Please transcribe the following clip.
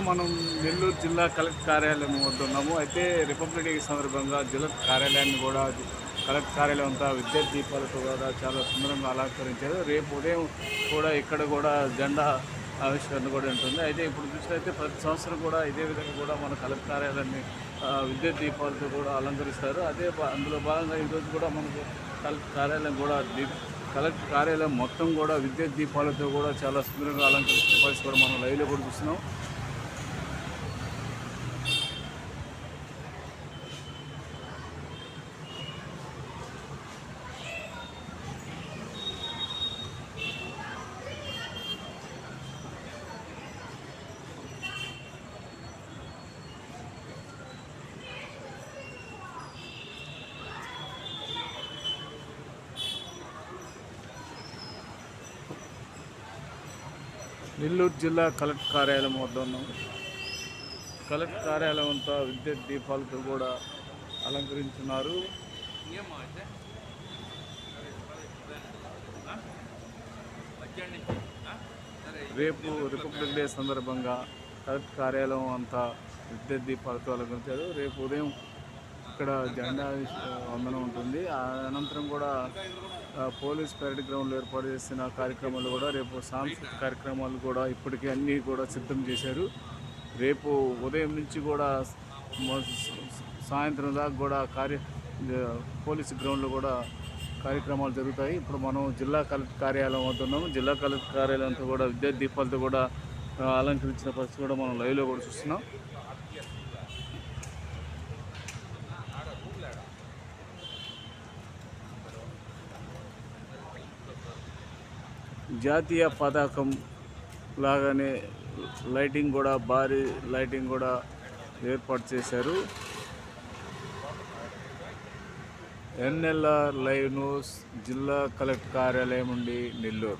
మనం నెల్లూరు జిల్లా కలెక్టర్ కార్యాలయం వద్ద ఉన్నాము. అయితే రిపబ్లిక్ డే సందర్భంగా జిల్లా కార్యాలయాన్ని కూడా కలెక్టర్ కార్యాలయం అంతా విద్యుత్ దీపాలతో కూడా చాలా సుందరంగా అలంకరించారు. రేపు ఉదయం కూడా ఇక్కడ కూడా జెండా ఆవిష్కరణ కూడా ఉంటుంది. అయితే ఇప్పుడు చూసినైతే ప్రతి సంవత్సరం కూడా ఇదే విధంగా కూడా మన కలెక్టర్ కార్యాలయాన్ని విద్యుత్ దీపాలతో కూడా అలంకరిస్తారు. అదే భా- అందులో భాగంగా ఈరోజు కూడా మనకు కలెక్టర్ కార్యాలయం కూడా కలెక్టర్ కార్యాలయం మొత్తం కూడా విద్యుత్ దీపాలతో కూడా చాలా సుందరంగా అలంకరించిన పరిస్థితి కూడా మనం లైవ్లో కూడా చూస్తున్నాం. నెల్లూరు జిల్లా కలెక్టర్ కార్యాలయం వద్ద ఉన్నాం. కలెక్టర్ కార్యాలయం అంతా విద్యుత్ దీపాలతో కూడా అలంకరించున్నారు. రేపు రిపబ్లిక్ డే సందర్భంగా కలెక్టర్ కార్యాలయం అంతా విద్యుత్ దీపాలతో అలంకరించారు. రేపు ఉదయం ఇక్కడ జెండా వందనం ఉంటుంది. ఆ అనంతరం కూడా పోలీస్ పరేడ్ గ్రౌండ్లో ఏర్పాటు చేసిన కార్యక్రమాలు కూడా రేపు సాంస్కృతిక కార్యక్రమాలు కూడా ఇప్పటికీ అన్నీ కూడా సిద్ధం చేశారు. రేపు ఉదయం నుంచి కూడా సాయంత్రం దాకా కూడా కార్య పోలీస్ గ్రౌండ్లో కూడా కార్యక్రమాలు జరుగుతాయి. ఇప్పుడు మనం జిల్లా కలెక్టర్ కార్యాలయం వద్ద ఉన్నాము. జిల్లా కలెక్టర్ కార్యాలయంతో కూడా విద్యా దీపాలతో కూడా అలంకరించిన పరిస్థితి కూడా మనం లైవ్లో కూడా చూస్తున్నాం. జాతీయ పతాకం లాగానే లైటింగ్ కూడా భారీ లైటింగ్ కూడా ఏర్పాటు చేశారు. ఎన్ఎల్ఆర్ లైవ్ న్యూస్ జిల్లా కలెక్టర్ కార్యాలయం నుండి నెల్లూరు.